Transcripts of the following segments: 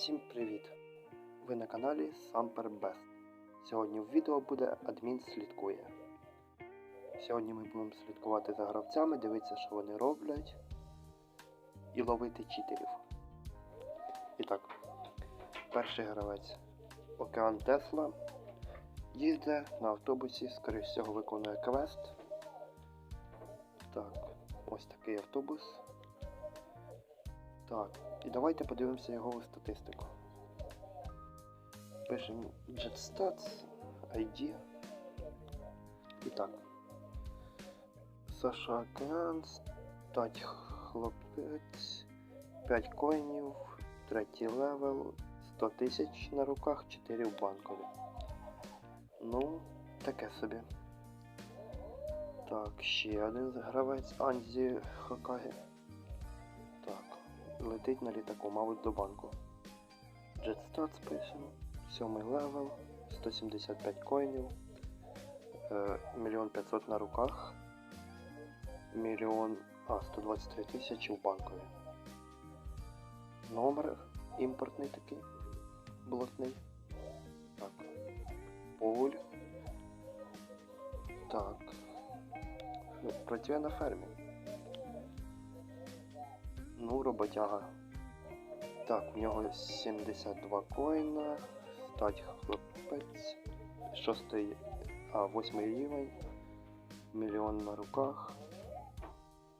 Всім привіт! Ви на каналі SamperBest. Сьогодні в відео буде адмін слідкує. Сьогодні ми будемо слідкувати за гравцями, дивитися, що вони роблять, і ловити читерів. І так, перший гравець Океан Тесла їздить на автобусі, скоріш всього виконує квест. Так, ось такий автобус. Так, і давайте подивимося його статистику. Пишемо JetStats, ID. І так. Саша Океан, стать хлопець, 5 коїнів, третій левел, 100 тисяч на руках, 4 в банкові. Ну, таке собі. Так, ще один гравець Анзі Хокагі. Летить на літаку, мабуть, до банку. JetStats пишемо. Сьомий левел, 175 коїнів, е, мільйон 500 на руках, мільйон, а, 123 тисячі в банкові. Номер імпортний такий, блатний. Так. Поль. Так. Ну, Працює на фермі. Ну, роботяга. Так, в нього 72 коїна, стать хлопець, шостий, а, восьмий рівень, мільйон на руках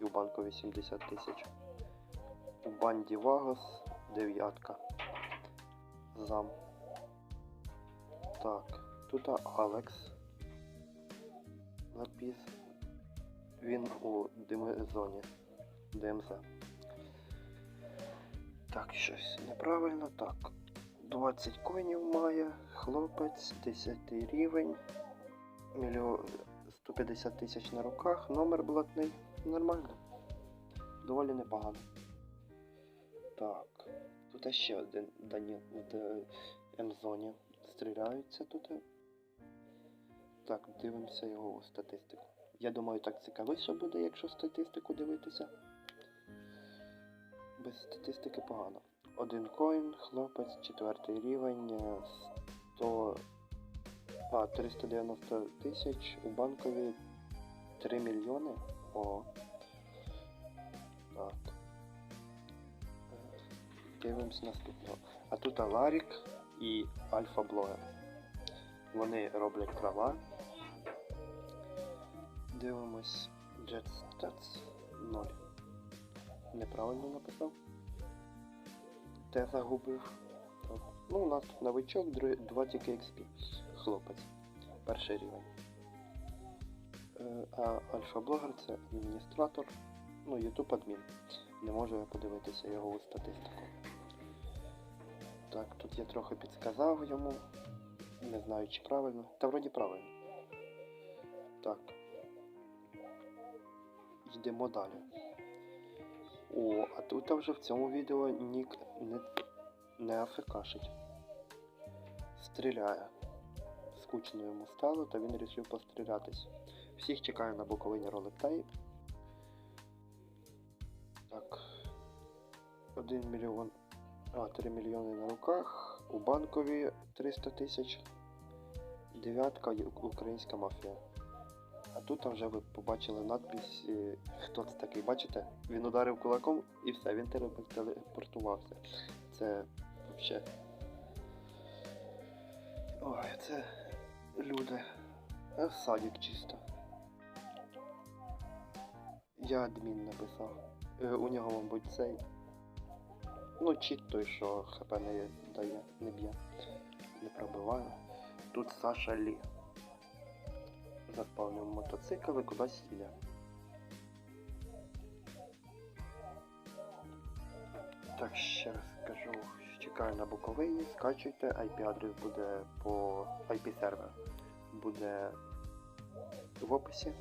і в банку 80 тисяч. У банді Вагос дев'ятка. Зам. Так, тут Алекс. Напис. Він у димзоні. ДМЗ. Так, щось неправильно. Так. 20 коїнів має, хлопець, 10 рівень, 150 тисяч на руках, номер блатний. Нормально. Доволі непогано. Так. Тут ще один Даніл в М-зоні. Стріляються тут. Так, дивимося його статистику. Я думаю, так цікавіше буде, якщо статистику дивитися. Без статистики погано. Один коін, хлопець, четвертий рівень, е, 100... А, 390 тисяч, у банкові 3 мільйони. О. Е, Дивимось наступного. А тут Ларік і Альфа Блогер. Вони роблять права. Дивимось JetStats 0. Неправильно написав. Те загубив. Так. Ну, у нас тут новичок, 2 тільки XP. Хлопець. Перший рівень. Е, А альфа-блогер це адміністратор. Ну, YouTube адмін. Не можу я подивитися його статистику. Так, тут я трохи підсказав йому. Не знаю, чи правильно. Та вроді правильно. Так. Йдемо далі. О, а тут вже в цьому відео Нік не, не афекашить. Стріляє. Скучно йому стало, та він вирішив пострілятись. Всіх чекаю на Буковині ролеплей. Так. 1 мільйон. А, 3 мільйони на руках. У банкові 300 тисяч. Дев'ятка українська мафія. А тут вже ви побачили надпись, е, хто це такий, бачите? Він ударив кулаком і все, він телепортувався. Це взагалі. Ой, це люди. А садик чисто. Я адмін написав. Е, у нього, мабуть, цей. Ну, чіт той, що хп не дає, не б'є. Не пробиває. Тут Саша Лі заспавнив мотоцикл і кудись йде. Так, ще раз скажу, чекаю на Буковині, скачуйте, IP-адрес буде по IP-сервер. Буде в описі.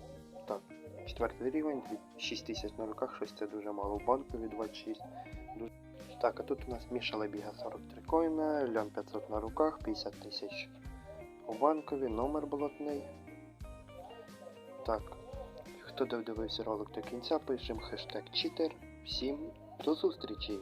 Так, четвертий рівень, 6 тисяч на руках, щось це дуже мало в банкові 26. Дуже... Так, а тут у нас Міша Лебіга 43 коїна, Льон 500 на руках, 50 тисяч у банкові, номер блатний. Так, хто додивився ролик до кінця, пишемо хештег читер. Всім до зустрічі!